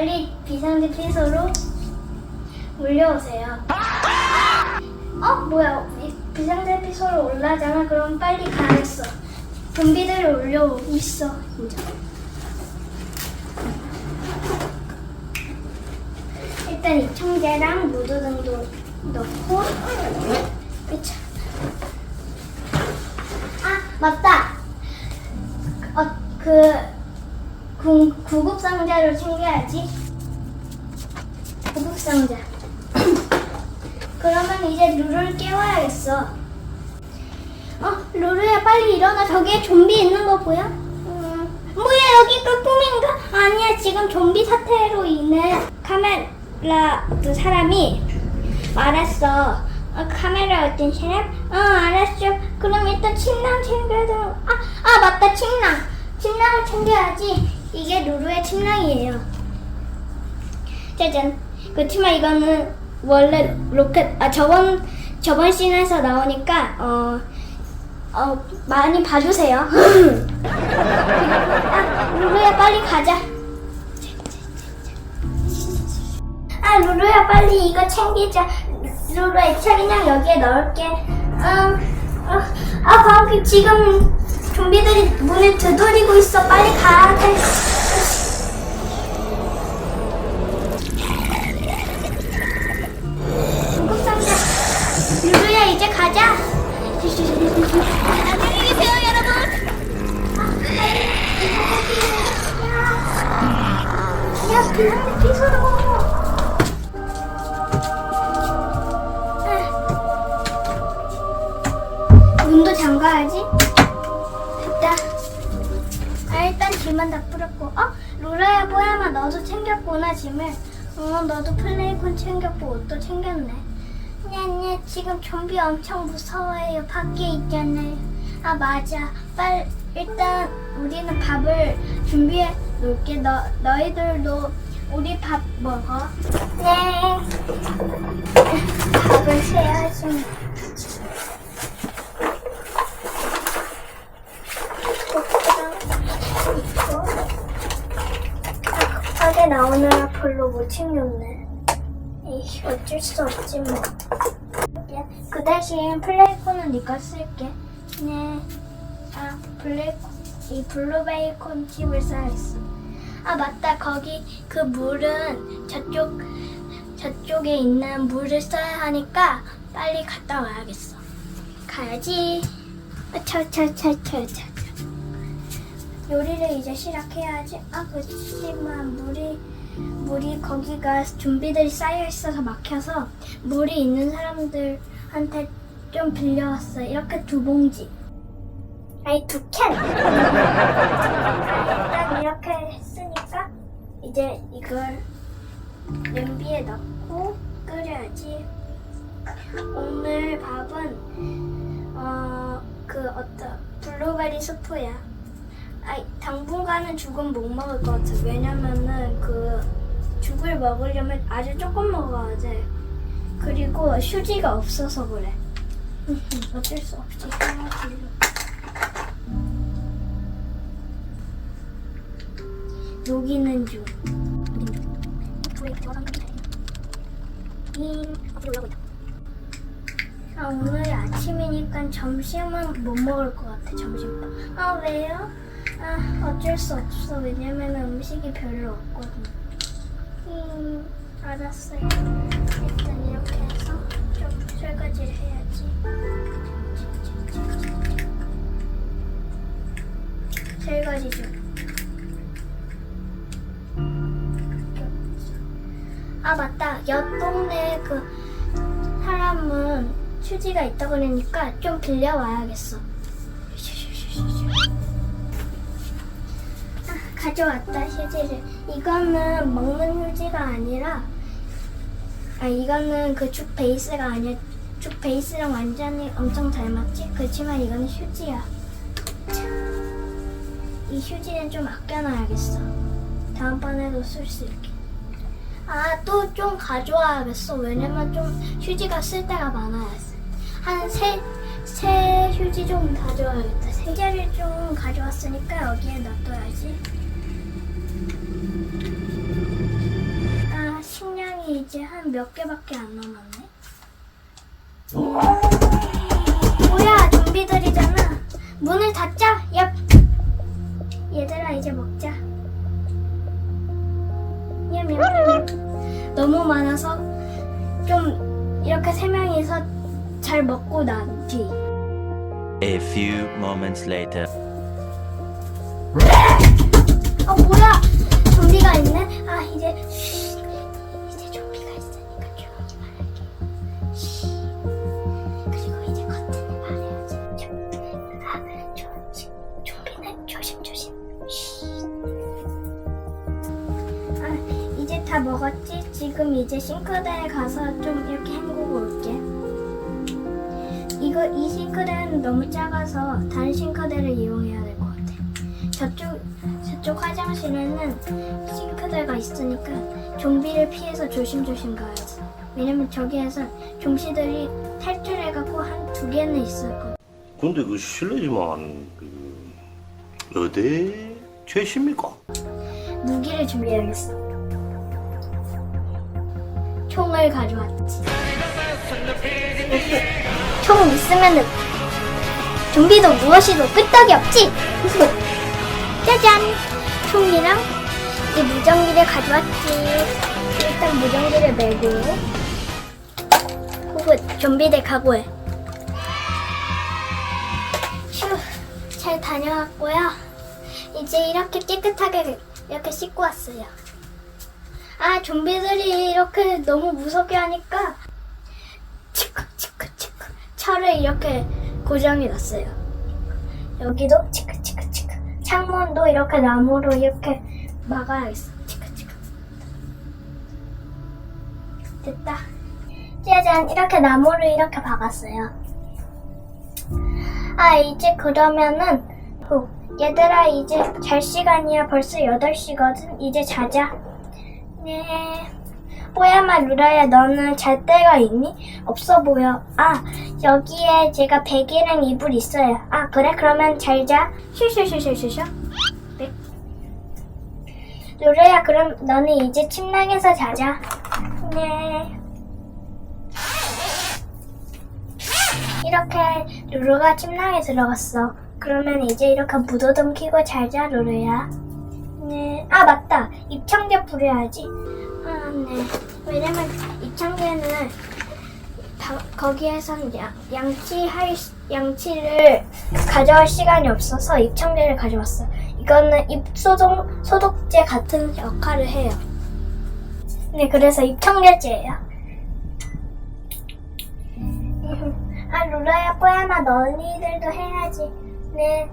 빨리 비상대 피소로 몰려오세요. 어? 뭐야? 이 비상대 피소로 올라잖아. 그럼 빨리 가야겠어. 좀비들이 올려오고 있어. 진짜. 일단 이 청재랑 무드등도 넣고 그쵸. 아 맞다. 구, 구급 상자를 챙겨야지. 구급 상자. 그러면 이제 루루를 깨워야겠어. 어 루루야 빨리 일어나. 저기에 좀비 있는 거 보여? 음, 뭐야 여기가 꿈인가? 아니야 지금 좀비 사태로 인해 카메라 그 사람이 말했어. 어, 카메라 어떤 사람? 어 알았어. 그럼 일단 침낭 챙겨야 돼. 아, 아 맞다 침낭. 침낭을 챙겨야지. 이게 루루의 침낭이에요. 짜잔. 그렇지만 이거는 원래 로켓 아 저번 저번 씬에서 나오니까 어. 어 많이 봐주세요. 아 루루야 빨리 가자. 아 루루야 빨리 이거 챙기자. 루루야 이 책이랑 여기에 넣을게. 음, 어, 아 거기 지금 좀비들이 문을 두드리고 있어. 빨리 가야 돼. 구급상자. 루루야 이제 가자. 안녕히 계세요 여러분. 야 그냥 피서로. 짐은 다 풀었고. 어? 로라야, 뽀야마, 너도 챙겼구나, 짐을. 어, 너도 플레이콘 챙겼고, 옷도 챙겼네. 냐냐, 지금 좀비 엄청 무서워해요. 밖에 있잖아요. 아, 맞아. 빨리, 일단, 우리는 밥을 준비해 놓을게. 너, 너희들도 우리 밥 먹어. 네. 밥을. 급하게 나오느라 별로 못 챙겼네. 에이, 어쩔 수 없지 뭐. 그 대신 플레이콘은 네가 쓸게. 네. 아, 플레이콘, 이 블루베이콘 칩을 써야겠어. 아, 맞다. 거기 그 물은 저쪽, 저쪽에 있는 물을 써야 하니까 빨리 갔다 와야겠어. 가야지. 아, 차, 차, 차, 차, 차. 요리를 이제 시작해야지. 아, 그렇지만 물이 물이 거기가 좀비들이 쌓여 있어서 막혀서 물이 있는 사람들한테 좀 빌려왔어. 이렇게 두 봉지. 아니 두 캔. 일단 이렇게 했으니까 이제 이걸 냄비에 넣고 끓여야지. 오늘 밥은 어 그 어떤 블루베리 스프야. 아, 당분간은 죽은 못 먹을 것 같아. 왜냐면은 그 죽을 먹으려면 아주 조금 먹어야 돼. 그리고 휴지가 없어서 그래. 어쩔 수 없지. 해야지. 녹이는 중. 아, 오늘 아침이니까 점심은 못 먹을 것 같아, 점심밥. 아, 왜요? 아, 어쩔 수 없어. 왜냐면 음식이 별로 없거든. 음, 알았어요. 일단 이렇게 해서 좀 설거지를 해야지. 설거지 좀. 아, 맞다. 옆 동네 그 사람은 휴지가 있다 그러니까 좀 빌려와야겠어. 가져왔다 휴지를. 이거는 먹는 휴지가 아니라, 아 이거는 그 죽 베이스가 아니야. 죽 베이스랑 완전히 엄청 닮았지. 그렇지만 이거는 휴지야. 참, 이 휴지는 좀 아껴놔야겠어. 다음번에도 쓸 수 있게. 아, 또 좀 가져와야겠어. 왜냐면 좀 휴지가 쓸 때가 많아요. 한 세, 세 휴지 좀 가져와야겠다. 세 개를 좀 가져왔으니까 여기에 놔둬야지. 몇 개밖에 안 남았네. 뭐야, 좀비들이잖아. 문을 닫자. 야, 얘들아 이제 먹자. 냠냠냠. 너무 많아서 좀 이렇게 세 명이서 잘 먹고 난 뒤. A few moments later. 어 뭐야? 좀비가 있네. 아 이제 쉬, 이제 좀비가 있으니까 조용히 말할게. 쉬. 그리고 이제 커튼을 말해야지. 좀, 아, 조심. 좀비는 조심 조심. 쉬. 아 이제 다 먹었지? 지금 이제 싱크대에 가서 좀 이렇게 헹구고 올게. 이거 이 싱크대는 너무 작아서 다른 싱크대를 이용해야. 저쪽 저쪽 화장실에는 싱크대가 있으니까 좀비를 피해서 조심조심 가야지. 왜냐면 저기에서 좀비들이 탈출해갖고 한 두 개는 있을 거야. 근데 그 실례지만 그 어디 최십니까? 무기를 준비해야겠어. 총을 가져왔지. 총 있으면은 좀비도 무엇이도 끄떡이 없지. 짜잔! 총이랑 이 무전기를 가져왔지. 일단 무전기를 메고 혹은 좀비들 각오해. 휴, 잘 다녀왔고요. 이제 이렇게 깨끗하게 이렇게 씻고 왔어요. 아, 좀비들이 이렇게 너무 무섭게 하니까 치크 치크 치크 철을 이렇게 고정해 놨어요. 여기도 치크 창문도 이렇게 나무로 이렇게 막아야겠어. 치크 치크 됐다. 짜잔. 이렇게 나무를 이렇게 박았어요. 아 이제 그러면은 후, 얘들아 이제 잘 시간이야. 벌써 8시거든. 이제 자자. 네 뽀야마 루라야 너는 잘 때가 있니? 없어 보여 아 여기에 제가 베개랑 이불 있어요 아 그래 그러면 잘 자 슈슈슈슈슈슈 네. 루라야 그럼 너는 이제 침낭에서 자자 네 이렇게 루루가 침낭에 들어갔어. 그러면 이제 이렇게 무도등 켜고 잘자 루루야. 네. 아 맞다. 입청제 부려야지. 아 네. 왜냐면 다- 거기에선 양, 양치할 시- 양치를 가져올 시간이 없어서 입청제를 가져왔어. 이거는 입 소독 소독제 같은 역할을 해요. 네, 그래서 입청제제예요. 아 루라야 뽀야마 너희들도 해야지 네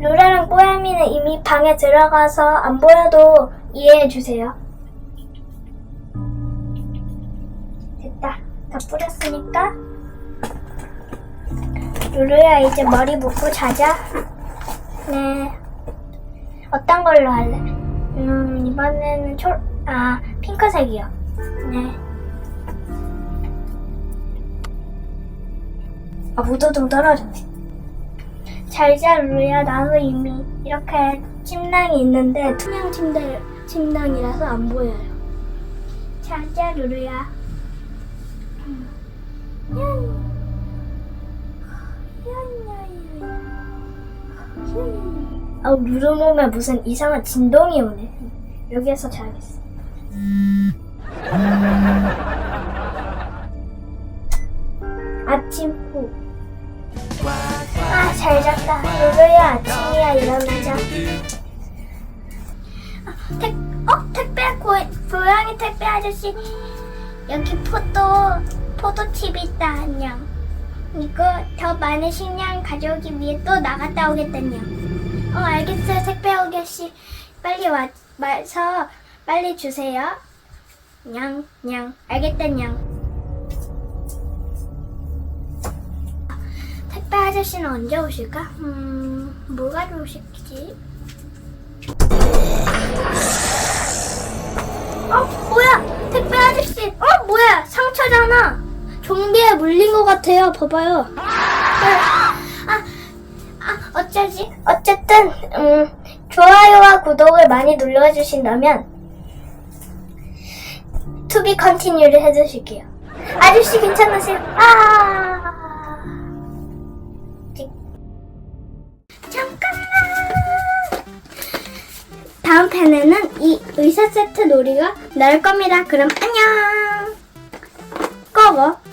루라랑 뽀야미는 이미 방에 들어가서 안 보여도 이해해 주세요 뿌렸으니까 루루야 이제 머리 묶고 자자 네 어떤 걸로 할래? 음 이번에는 초... 아 핑크색이요 네 아, 무도등 떨어졌네. 잘자, 루야. 나도 이미 이렇게 침낭이 있는데 투명 침대, 침낭이라서 안 보여요. 잘자, 루루야. 음. 아, 몸에 무슨 이상한 진동이 오네. 여기에서 자야겠어. 아침 후. 아, 잘 잤다. 루루야, 아침이야. 일어나자. 아, 택, 어? 택배, 고, 고양이 택배 아저씨. 여기 포도, 포도칩 있다, 안녕. 이거 더 많은 식량 가져오기 위해 또 나갔다 오겠다냥. 어, 알겠어요, 택배 아저씨. 빨리 와, 와서 빨리 주세요. 냥, 냥. 알겠다 냥. 택배 아저씨는 언제 오실까? 음, 뭐 가져오실지? 것 같아요. 봐봐요. 아, 아, 아, 어쩌지? 어쨌든, 음, 좋아요와 구독을 많이 눌러주신다면 투비 컨티뉴를 해주실게요. 아저씨 괜찮으세요? 아. 찍. 잠깐만. 다음 편에는 이 의사 세트 놀이가 나올 겁니다. 그럼 안녕. 꺼워.